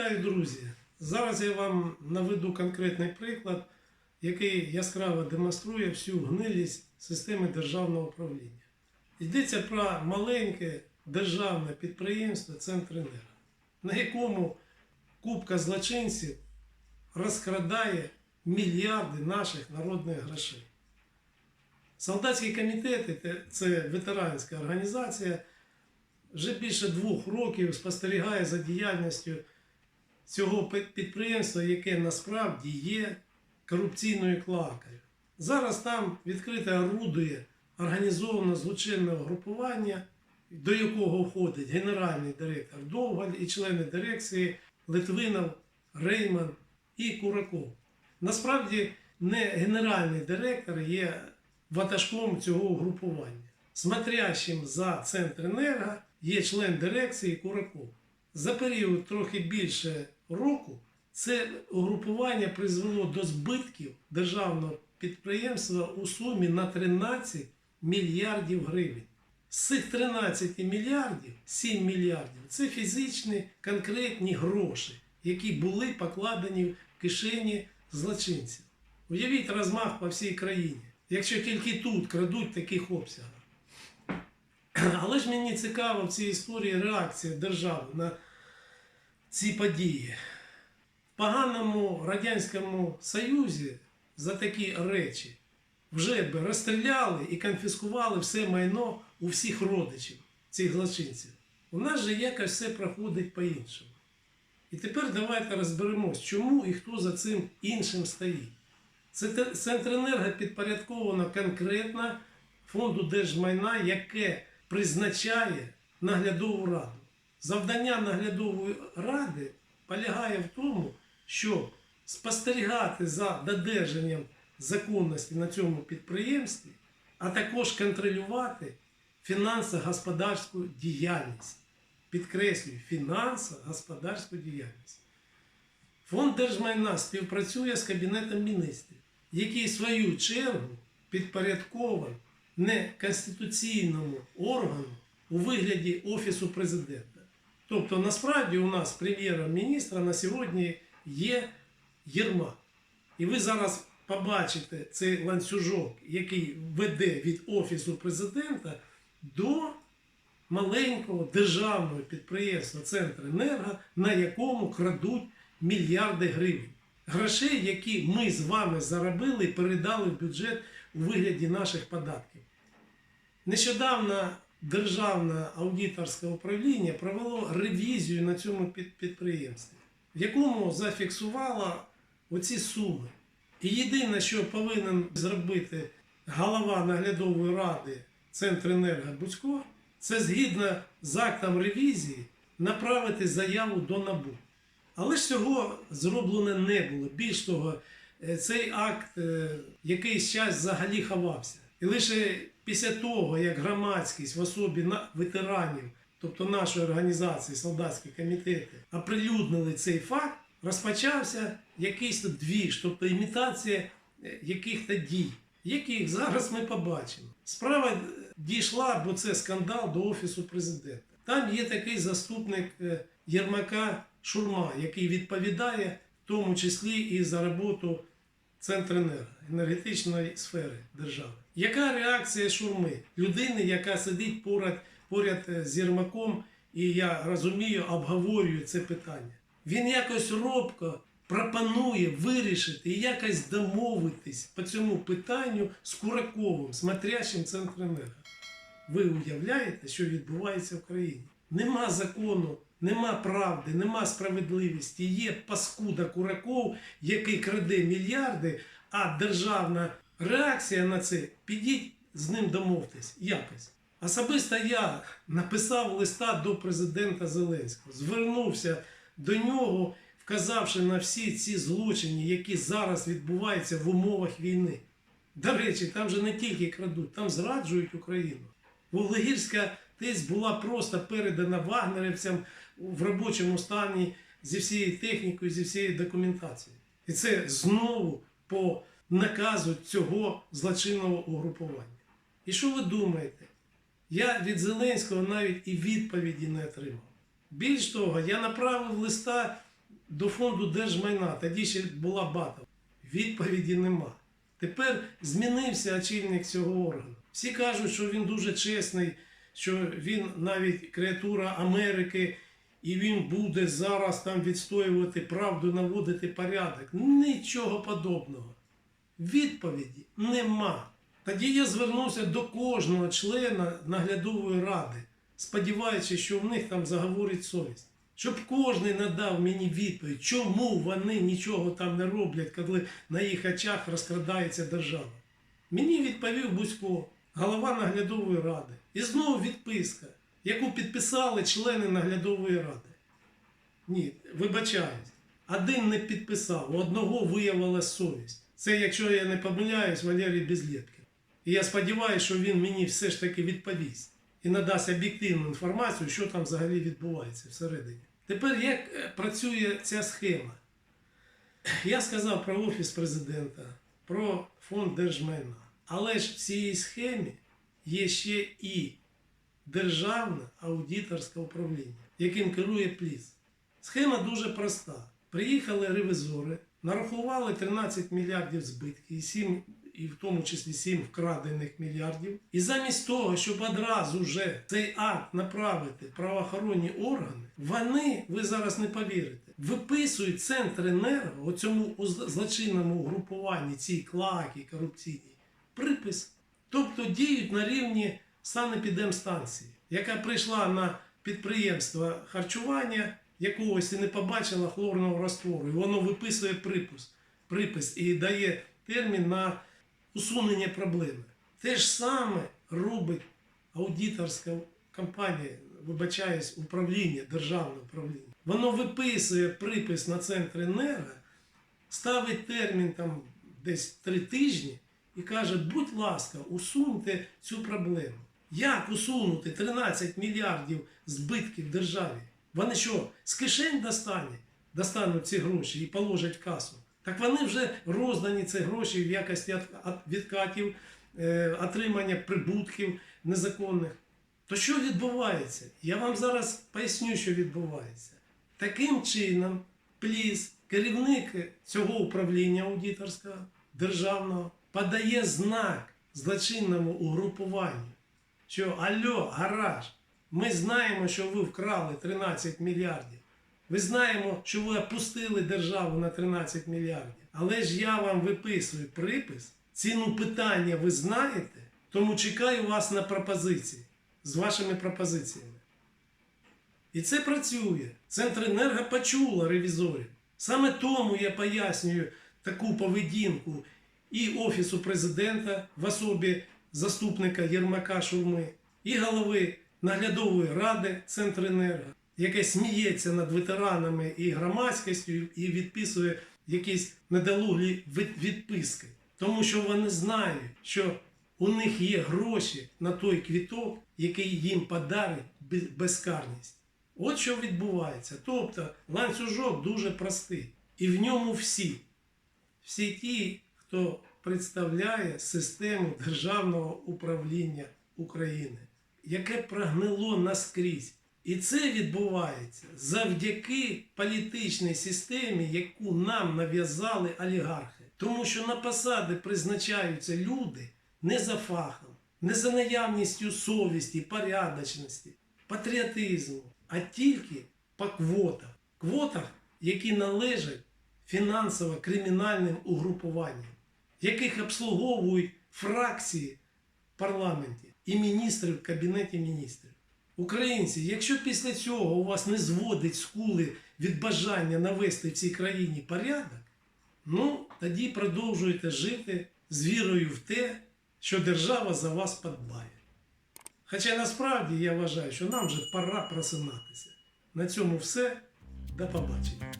Вітаю, друзі! Зараз я вам наведу конкретний приклад, який яскраво демонструє всю гнилість системи державного управління. Йдеться про маленьке державне підприємство Центренерго, на якому купка злочинців розкрадає мільярди наших народних грошей. Солдатські комітети це ветеранська організація, вже більше двох років спостерігає за діяльністю цього підприємства, яке насправді є корупційною клакою. Зараз там відкрито орудує організоване злочинне угрупування, до якого входить генеральний директор Довгаль і члени дирекції Литвинов, Рейман і Кураков. Насправді не генеральний директор є ватажком цього угрупування. Смотрящим за Центренерго є член дирекції Кураков. За період трохи більше року це угрупування призвело до збитків державного підприємства у сумі на 13 мільярдів гривень. З цих 13 мільярдів 7 мільярдів це фізичні конкретні гроші, які були покладені в кишені злочинців. Уявіть розмах по всій країні, якщо тільки тут крадуть таких обсягах. Але ж мені цікаво в цій історії реакція держави на ці події. В поганому Радянському Союзі за такі речі вже би розстріляли і конфіскували все майно у всіх родичів цих злочинців. У нас же якось все проходить по-іншому. І тепер давайте розберемось, чому і хто за цим іншим стоїть. Центренерго підпорядковано конкретно фонду держмайна, яке призначає наглядову раду. Завдання наглядової ради полягає в тому, щоб спостерігати за додержанням законності на цьому підприємстві, а також контролювати фінансово-господарську діяльність. Підкреслюю, фінансово-господарську діяльність. Фонд держмайна співпрацює з Кабінетом міністрів, який в свою чергу підпорядкований не конституційному органу у вигляді Офісу президента. Тобто, насправді у нас прем'єром-міністра на сьогодні є Єрмак. І ви зараз побачите цей ланцюжок, який веде від Офісу президента до маленького державного підприємства Центренерго, на якому крадуть мільярди гривень. Грошей, які ми з вами заробили і передали в бюджет у вигляді наших податків. Нещодавно Державне аудиторське управління провело ревізію на цьому підприємстві, в якому зафіксувало оці суми. І єдине, що повинен зробити голова наглядової ради Центренерго Буцько, це згідно з актом ревізії направити заяву до НАБУ. Але ж цього зроблено не було. Більш того, е, цей акт е, якийсь час взагалі ховався. І лише після того, як громадськість в особі ветеранів, тобто нашої організації, солдатські комітети, оприлюднили цей факт, розпочався якийсь двіж, тобто імітація е, яких-то дій, яких зараз ми побачимо. Справа е, дійшла, бо це скандал до Офісу президента. Там є такий заступник е, Єрмака Шурма, який відповідає в тому числі і за роботу Центренерго, енергетичної сфери держави. Яка реакція Шурми? Людини, яка сидить поряд, поряд е, з Єрмаком, і я розумію, обговорює це питання. Він якось робко пропонує вирішити і якось домовитись по цьому питанню з Кураковим, смотрящим Центренерго. Ви уявляєте, що відбувається в країні? Нема закону, нема правди, нема справедливості. Є паскуда Кураков, який краде мільярди, а державна реакція на це підіть з ним домовтесь якось. Особисто я написав листа до президента Зеленського, звернувся до нього, вказавши на всі ці злочини, які зараз відбуваються в умовах війни. До речі, там же не тільки крадуть, там зраджують Україну. Вуглегірська ТЕС була просто передана вагнерівцям в робочому стані зі всією технікою, зі всією документацією. І це знову по наказу цього злочинного угрупування. І що ви думаєте? Я від Зеленського навіть і відповіді не отримав. Більш того, я направив листа до фонду держмайна, тоді ще була Батова. Відповіді нема. Тепер змінився очільник цього органу. Всі кажуть, що він дуже чесний, що він навіть креатура Америки, і він буде зараз там відстоювати правду, наводити порядок. Нічого подобного. Відповіді нема. Тоді я звернувся до кожного члена наглядової ради, сподіваючись, що в них там заговорить совість. Щоб кожен надав мені відповідь, чому вони нічого там не роблять, коли на їх очах розкрадається держава. Мені відповів Бузько, голова наглядової ради. І знову відписка, яку підписали члени наглядової ради. Ні, вибачаюсь. Один не підписав, у одного виявилася совість. Це, якщо я не помиляюсь, Валерій Безлєткин. І я сподіваюся, що він мені все ж таки відповість і надасть об'єктивну інформацію, що там взагалі відбувається всередині. Тепер як е, працює ця схема? Я сказав про Офіс президента, про фонд держмайна. Але ж в цій схемі є ще і Державне аудиторське управління, яким керує Пліс. Схема дуже проста. Приїхали ревізори, нарахували 13 мільярдів збитків, і 7, і в тому числі 7 вкрадених мільярдів. І замість того, щоб одразу вже цей акт направити правоохоронні органи, вони, ви зараз не повірите, виписують центр енерго у цьому злочинному угрупуванні, цій клакі корупційній, припис. Тобто діють на рівні санепідемстанції, яка прийшла на підприємство харчування якогось і не побачила хлорного раствору. І воно виписує припис, припис і дає термін на усунення проблеми. Те ж саме робить аудиторська компанія, вибачаюсь, управління, державне управління. Воно виписує припис на центр енерго, ставить термін там десь три тижні і каже, будь ласка, усуньте цю проблему. Як усунути 13 мільярдів збитків державі? Вони що, з кишень достануть, достануть ці гроші і положать в касу? Так вони вже роздані ці гроші в якості відкатів, е, отримання прибутків незаконних. То що відбувається? Я вам зараз поясню, що відбувається. Таким чином, пліс, керівник цього управління аудиторського державного подає знак злочинному угрупуванню, що Альо, гараж, ми знаємо, що ви вкрали 13 мільярдів. Ми знаємо, що ви опустили державу на 13 мільярдів. Але ж я вам виписую припис, ціну питання ви знаєте, тому чекаю вас на пропозиції з вашими пропозиціями. І це працює. Центренерго почула ревізорів. Саме тому я пояснюю таку поведінку і Офісу президента в особі заступника Єрмака Шурми, і голови наглядової ради Центренерго, яке сміється над ветеранами і громадськістю і відписує якісь недолуглі відписки. Тому що вони знають, що у них є гроші на той квіток, який їм подарить безкарність. От що відбувається. Тобто ланцюжок дуже простий. І в ньому всі. Всі ті, хто представляє систему державного управління України, яке прогнило наскрізь. І це відбувається завдяки політичній системі, яку нам нав'язали олігархи. Тому що на посади призначаються люди не за фахом, не за наявністю совісті, порядочності, патріотизму, а тільки по квотах. Квотах, які належать фінансово-кримінальним угрупуванням, яких обслуговують фракції в парламенті і міністри в Кабінеті міністрів. Українці, якщо після цього у вас не зводить скули від бажання навести в цій країні порядок, ну тоді продовжуйте жити з вірою в те, що держава за вас подбає. Хоча насправді я вважаю, що нам вже пора просинатися. На цьому все. До побачення.